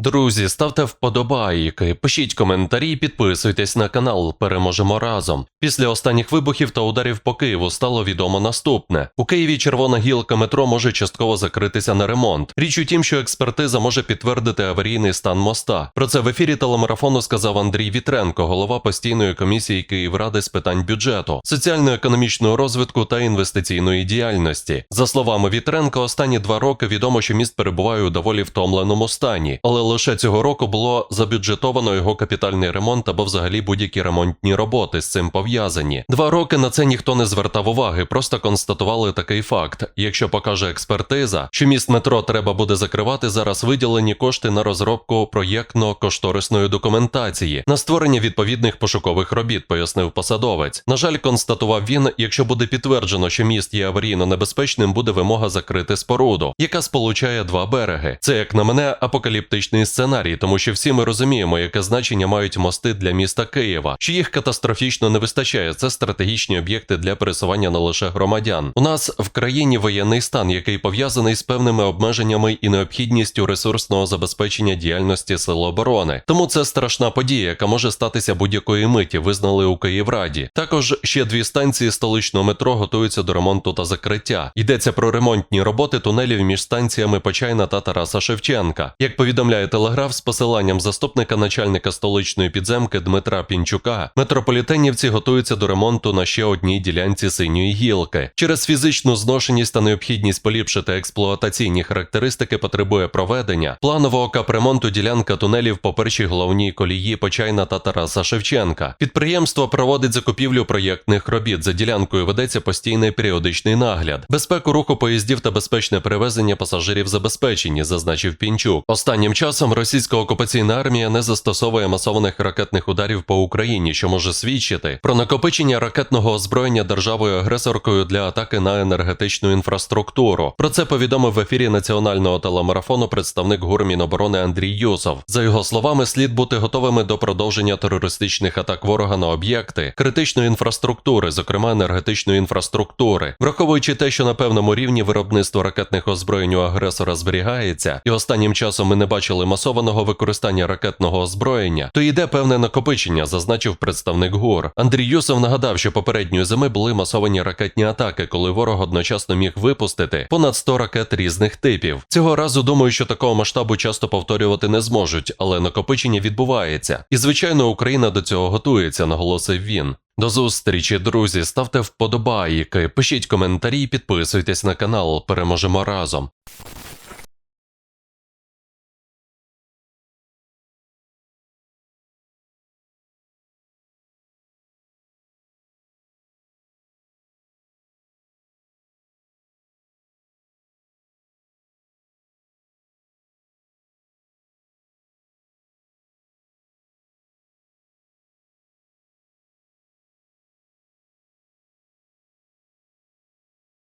Друзі, ставте вподобайки, пишіть коментарі, підписуйтесь на канал. Переможемо разом. Після останніх вибухів та ударів по Києву стало відомо наступне: у Києві червона гілка метро може частково закритися на ремонт. Річ у тім, що експертиза може підтвердити аварійний стан моста. Про це в ефірі телемарафону сказав Андрій Вітренко, голова постійної комісії Київради з питань бюджету, соціально-економічного розвитку та інвестиційної діяльності. За словами Вітренко, останні два роки відомо, що міст перебуває у доволі втомленому стані, але лише цього року було забюджетовано його капітальний ремонт або взагалі будь-які ремонтні роботи з цим пов'язані. Два роки на це ніхто не звертав уваги, просто констатували такий факт. Якщо покаже експертиза, що міст метро треба буде закривати, зараз виділені кошти на розробку проєктно-кошторисної документації, на створення відповідних пошукових робіт, пояснив посадовець. На жаль, констатував він, якщо буде підтверджено, що міст є аварійно небезпечним, буде вимога закрити споруду, яка сполучає два береги. Це як на мене апокаліптичний сценарій, тому що всі ми розуміємо, яке значення мають мости для міста Києва, що їх катастрофічно не вистачає. Це стратегічні об'єкти для пересування не лише громадян. У нас в країні воєнний стан, який пов'язаний з певними обмеженнями і необхідністю ресурсного забезпечення діяльності сил оборони. Тому це страшна подія, яка може статися будь-якої миті, визнали у Київраді. Також ще дві станції столичного метро готуються до ремонту та закриття. Йдеться про ремонтні роботи тунелів між станціями Почайна та Тараса Шевченка. Як повідомляє Телеграф з посиланням заступника начальника столичної підземки Дмитра Пінчука, метрополітенівці готуються до ремонту на ще одній ділянці синьої гілки. Через фізичну зношеність та необхідність поліпшити експлуатаційні характеристики потребує проведення планового капремонту ділянка тунелів по першій головній колії Почайна та Тараса Шевченка. Підприємство проводить закупівлю проєктних робіт. За ділянкою ведеться постійний періодичний нагляд. Безпеку руху поїздів та безпечне перевезення пасажирів забезпечені, зазначив Пінчук. Останнім часом російська окупаційна армія не застосовує масованих ракетних ударів по Україні, що може свідчити про накопичення ракетного озброєння державою-агресоркою для атаки на енергетичну інфраструктуру. Про це повідомив в ефірі національного телемарафону представник ГУР Міноборони Андрій Юсов. За його словами, слід бути готовими до продовження терористичних атак ворога на об'єкти критичної інфраструктури, зокрема енергетичної інфраструктури, враховуючи те, що на певному рівні виробництво ракетних озброєнь у агресора зберігається, і останнім часом ми не бачили масованого використання ракетного озброєння, то йде певне накопичення, зазначив представник ГУР. Андрій Юсов нагадав, що попередньої зими були масовані ракетні атаки, коли ворог одночасно міг випустити понад 100 ракет різних типів. Цього разу думаю, що такого масштабу часто повторювати не зможуть, але накопичення відбувається. І звичайно, Україна до цього готується, наголосив він. До зустрічі, друзі. Ставте вподобайки, пишіть коментарі, підписуйтесь на канал. Переможемо разом.